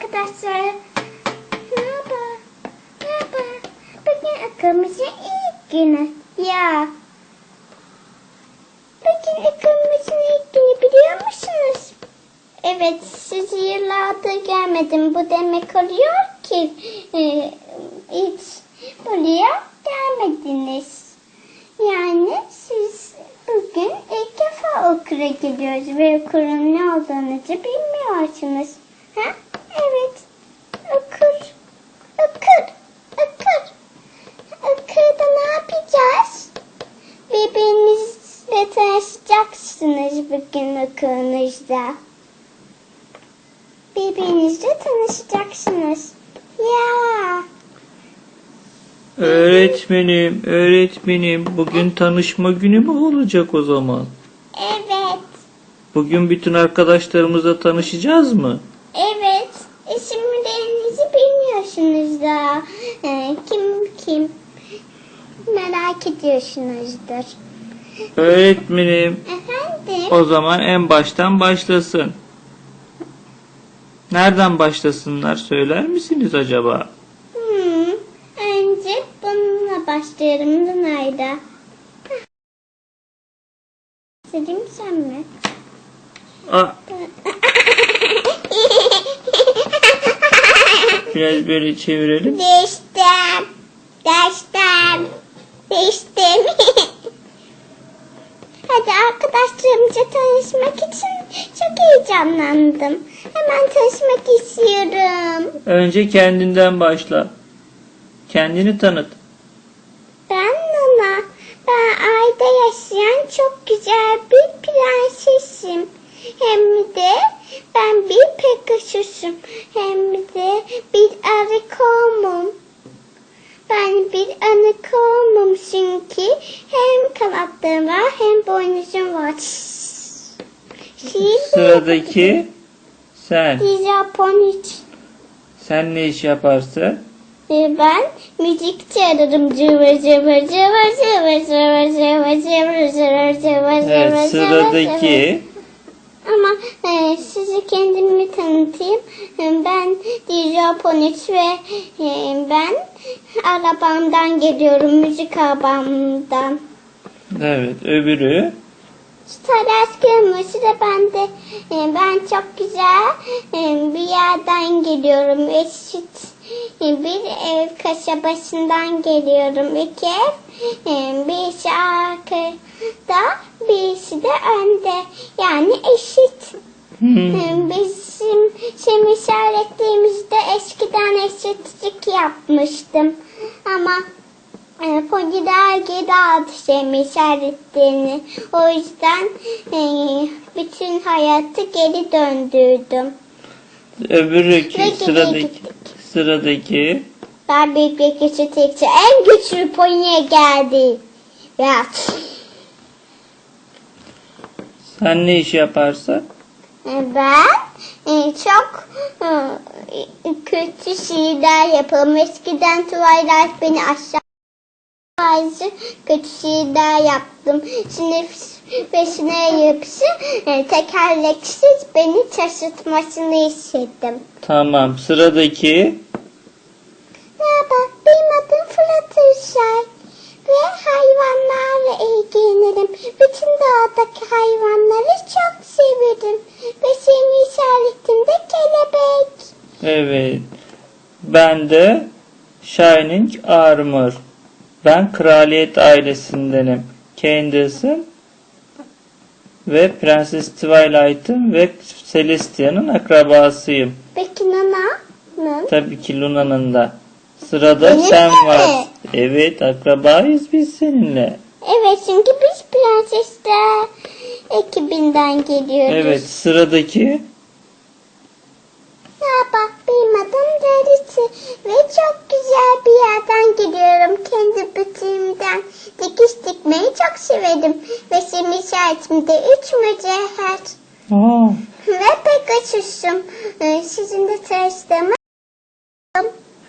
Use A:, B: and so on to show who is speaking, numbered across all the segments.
A: arkadaşlar. Merhaba. Merhaba. Bugün okulumuzun ilk günü. Ya. Bugün okulumuzun ilk günü biliyor musunuz? Evet sizi yıllardır görmedim. Bu demek oluyor ki e, hiç buraya gelmediniz. Yani siz bugün ilk defa okula gidiyoruz ve okulun ne olduğunu bilmiyorsunuz. Ha? Bugün okulunuzda. Birbirinizle tanışacaksınız. Ya.
B: Öğretmenim, öğretmenim bugün tanışma günü mü olacak o zaman?
A: Evet.
B: Bugün bütün arkadaşlarımızla tanışacağız mı?
A: Evet. İsimlerinizi bilmiyorsunuz da. Ee, kim kim? Merak ediyorsunuzdur.
B: Öğretmenim, O zaman en baştan başlasın. Nereden başlasınlar söyler misiniz acaba?
A: Hmm, önce bununla başlayalım Lunay'da. Selim sen mi?
B: Aa, biraz böyle çevirelim.
A: Değiştim. Değiştim. Değiştim. Hadi arkadaşlarımca tanışmak için çok heyecanlandım. Hemen tanışmak istiyorum.
B: Önce kendinden başla. Kendini tanıt.
A: Ben Nana. Ben ayda yaşayan çok güzel bir prensesim. Hem de ben bir Pegasus'um. Hem de bir anakonum. Ben bir anakonum çünkü hem kanatlarım var hem boynuzum var.
B: Sıradaki sen.
A: Japonik.
B: Sen ne iş yaparsın?
A: Ee, Ben müzik çalarım. Cıvır cıvır cıvır cıvır cıvır cıvır cıvır cıvır cıvır cıvır
B: Evet,
A: cıvır
B: sıradaki
A: Ama e, size kendimi tanıtayım. E, Ben Japonik ve e, ben arabamdan geliyorum. Müzik arabamdan.
B: evet öbürü
A: Taras kırmızı da ben de e, ben çok güzel e, bir yerden geliyorum. Eşit e, bir ev kasabasından geliyorum. İki ev e, birisi arkada birisi de önde. Yani eşit.
B: Hmm.
A: Bizim şimdi işaretliğimizde eskiden eşitlik yapmıştım. Ama e, Pony dergi aldı Semih işaretlerini. O yüzden e, bütün hayatı geri döndürdüm.
B: öbürü sıradaki
A: gittik.
B: sıradaki
A: Ben büyük bir tekçi. En güçlü Pony'e geldi. Ya.
B: Sen ne iş yaparsın?
A: E, Ben e, çok kötü şeyler yaparım. Eskiden Twilight beni aşağı bazı kötü şeyler yaptım. Şimdi peşine yapışı e, tekerleksiz beni taşıtmasını istedim.
B: Tamam sıradaki
A: Merhaba, benim adım Uşay ve hayvanlarla ilgilenirim. Bütün doğadaki hayvanları çok severim. Ve senin işaretin de kelebek.
B: evet ben de Shining Armor ben kraliyet ailesindenim Candace'ın ve Prenses Twilight'ın ve Celestia'nın akrabasıyım.
A: Peki Nana'nın?
B: Tabii ki Luna'nın da. Sırada
A: Benim
B: sen
A: mi?
B: var. Evet akrabayız biz seninle.
A: Evet çünkü biz prensesler ekibinden geliyoruz.
B: Evet sıradaki
A: Merhaba, benim adım Darisi ve çok güzel bir yerden geliyorum. Kendi bütüğümden dikiş dikmeyi çok severim. Ve senin işaretimde üç mücevher
B: Aa,
A: ve Pegasus'um. Ee, Sizinle tanıştığımı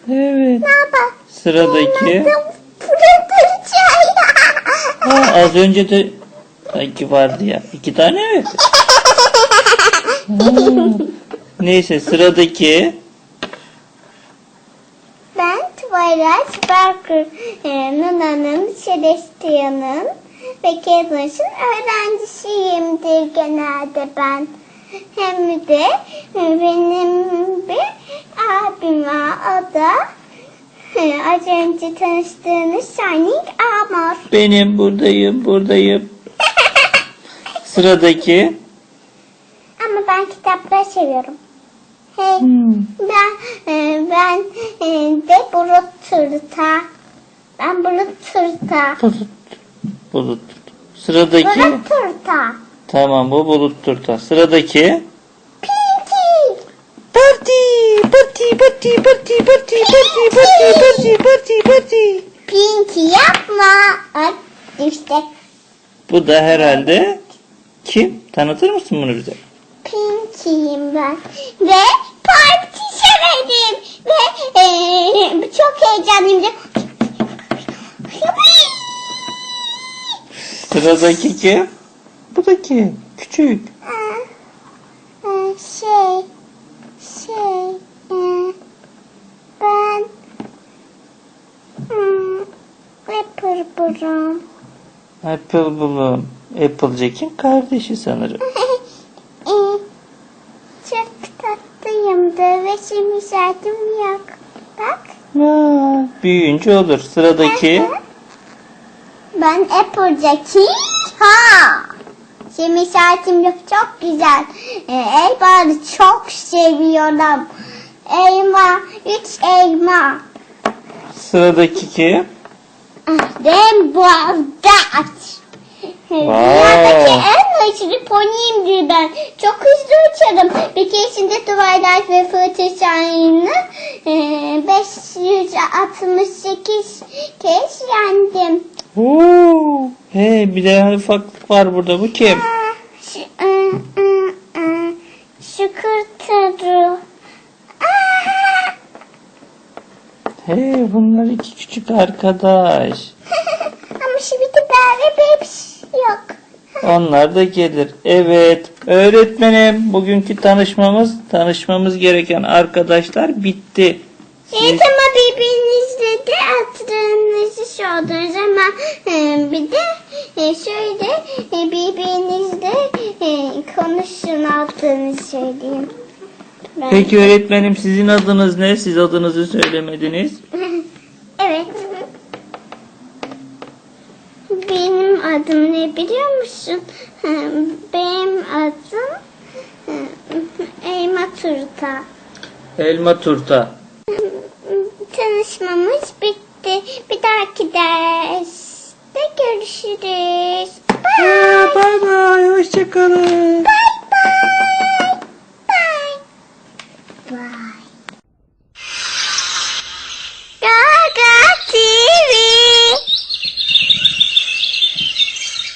B: Evet.
A: Baba.
B: Sıradaki. Ha, az önce de iki vardı ya. İki tane mi? Hmm. Neyse sıradaki.
A: Ben Twilight Barker, e, Nana'nın, Celestia'nın ve Kazanç'ın öğrencisiyimdir genelde ben. Hem de e, benim o da az önce tanıştığınız Shining Armor.
B: Benim buradayım buradayım. Sıradaki.
A: Ama ben kitapları seviyorum. Hey,
B: Hmm.
A: ben e, ben e, de Bulut Turta. Ben Bulut Turta.
B: Bulut. Bulut. Sıradaki.
A: Bulut Turta.
B: Tamam bu bulut turta. Sıradaki.
A: Pinky.
B: Parti, parti, parti, parti, parti, parti, parti, parti, parti, parti.
A: Pinky yapma. Ay, işte
B: Bu da herhalde kim? Tanıtır mısın bunu bize?
A: Pinky'yim ben. Ve parti severim. Ve e, çok heyecanlıyım.
B: Sıradaki kim? Bu da kim? Küçük.
A: Ee, e, şey, şey, e, ben hmm, Apple Brown.
B: Apple Bloom. Applejack'in kardeşi sanırım.
A: e, çok tatlıyımdır ve şimdi işaretim yok. Bak.
B: Ha, büyüyünce olur. Sıradaki.
A: Ben Applejack'i ha. Şimdi işaretim yok çok güzel. E, elmaları çok seviyorum. Elma, üç elma.
B: Sıradaki kim?
A: Rainbow Dash. Dünyadaki en hızlı poniyimdir ben. Çok hızlı uçarım. Bir keresinde Twilight ve Fluttershy'ını e, 568 kez yendim.
B: Oo. Hey bir de ufaklık var burada. Bu kim?
A: Aa, Şu, ı, ı, ı, şu kurtarı. Aa!
B: Hey bunlar iki küçük arkadaş.
A: Ama şimdi ve bebiş yok.
B: Onlar da gelir. Evet. Öğretmenim bugünkü tanışmamız tanışmamız gereken arkadaşlar bitti. Siz-
A: Evet ama birbirinizle de hatırınızı sordunuz ama e, bir de e, şöyle e, birbirinizle e, konuşun aldığını söyleyeyim. Ben-
B: Peki öğretmenim sizin adınız ne? Siz adınızı söylemediniz.
A: evet. Benim adım ne biliyor musun? Benim adım Elma Turta.
B: Elma turta.
A: Tanışmamız bitti. Bir dahaki derste görüşürüz. Bye.
B: Bay bay. Hoşçakalın.